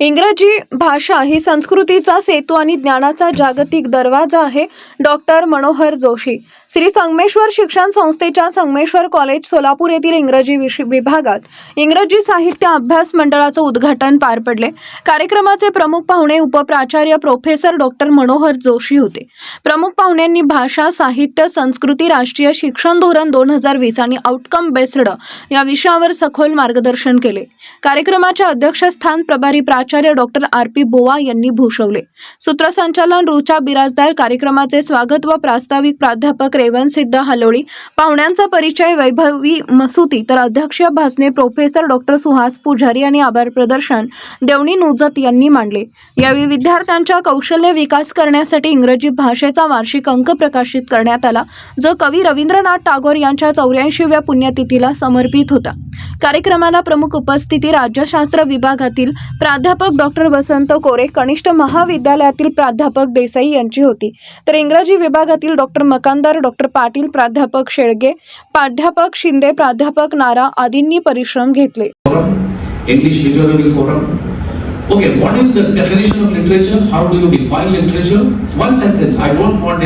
इंग्रजी भाषा ही संस्कृतीचा सेतू आणि ज्ञानाचा जागतिक दरवाजा आहे डॉक्टर मनोहर जोशी. श्री संगमेश्वर शिक्षण संस्थेच्या संगमेश्वर कॉलेज सोलापूर येथील इंग्रजी विष विभागात इंग्रजी साहित्य अभ्यास मंडळाचं उद्घाटन पार पडले. कार्यक्रमाचे प्रमुख पाहुणे उपप्राचार्य प्रोफेसर डॉक्टर मनोहर जोशी होते. प्रमुख पाहुण्यांनी भाषा साहित्य संस्कृती राष्ट्रीय शिक्षण धोरण दोन हजार वीस आणि आउटकम बेस्ड या विषयावर सखोल मार्गदर्शन केले. कार्यक्रमाच्या अध्यक्षस्थान प्रभारी प्रा प्राचार्य डॉक्टर आर पी बोवा यांनी भूषवले. सूत्रसंचालन रुचा बिराजदार कार्यक्रमाचे स्वागत व प्रास्ताविक प्राध्यापक रेवन सिद्ध हलोळी. पाहुण्यांचा परिचय वैभवी मसुती तर अध्यक्षीय भासने प्रोफेसर डॉक्टर सुहास पुजारी आणि आभार प्रदर्शन देवणी नुजत यांनी मांडले. यावेळी विद्यार्थ्यांच्या कौशल्य विकास करण्यासाठी इंग्रजी भाषेचा वार्षिक अंक प्रकाशित करण्यात आला जो कवी रवींद्रनाथ टागोर यांच्या चौऱ्याऐंशीव्या पुण्यतिथीला समर्पित होता. कार्यक्रमाला प्रमुख उपस्थिती राज्यशास्त्र विभागातील प्राध्यापक प्राध्यापक डॉक्टर वसंत कोरे कनिष्ठ महाविद्यालयातील प्राध्यापक देसाई यांची होती. तर इंग्रजी विभागातील डॉक्टर मकानदार डॉक्टर पाटील प्राध्यापक शेळगे प्राध्यापक शिंदे प्राध्यापक नारा आदींनी परिश्रम घेतले. English okay what is the definition of literature how do you define literature one sentence I don't want